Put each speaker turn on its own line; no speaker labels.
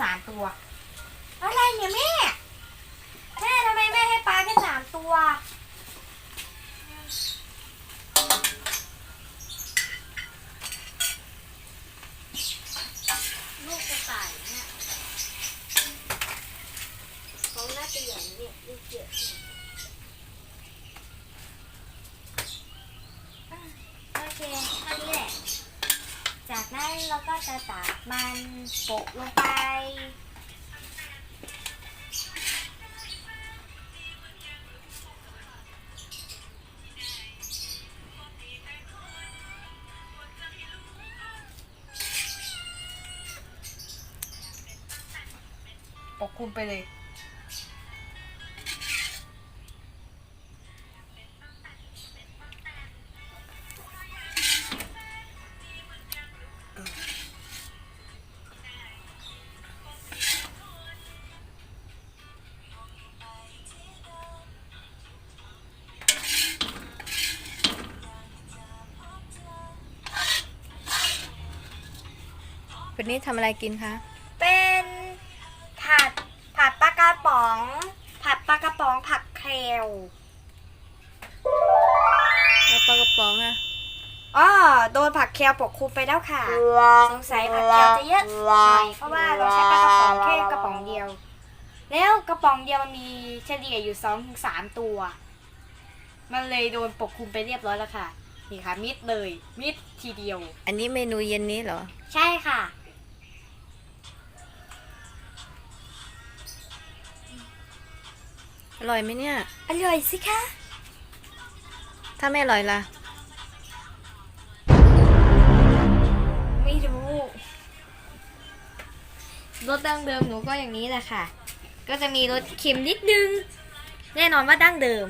สามตัว อะไรเนี่ยแม่ เราก็จะตักมันโปะลงไป
ปกคุมไปเลย
วันนี้ทำอะไรกินคะ
เป็นผัดผัดปลากระป๋อง ผัดปลากระป๋องผักเคล
แล้วปลากระป๋องอะ
อ๋อโดนผักเคลปกคลุมไปแล้วค่ะ สงสัยผักเคลจะเยอะหน่อยเพราะว่าเราใช้ปลากระป๋องแค่กระป๋องเดียว แล้วกระป๋องเดียวมันมีเฉลี่ยอยู่สองถึงสามตัว มันเลยโดนปกคลุมไปเรียบร้อยแล้วค่ะ นี่ค่ะมิดเลยมิดทีเดียว
อันนี้เมนูเย็นนี้เหรอ
ใช่ค่ะ
อร่อยไหมเนี่ย
อร่อยสิคะ
ถ้าไม่อร่อยล่ะ
ไม่รู้รสดั้งเดิมหนูก็อย่างนี้แหละค่ะ ก็จะมีรสเค็มนิดนึง แน่นอนว่าดั้งเดิม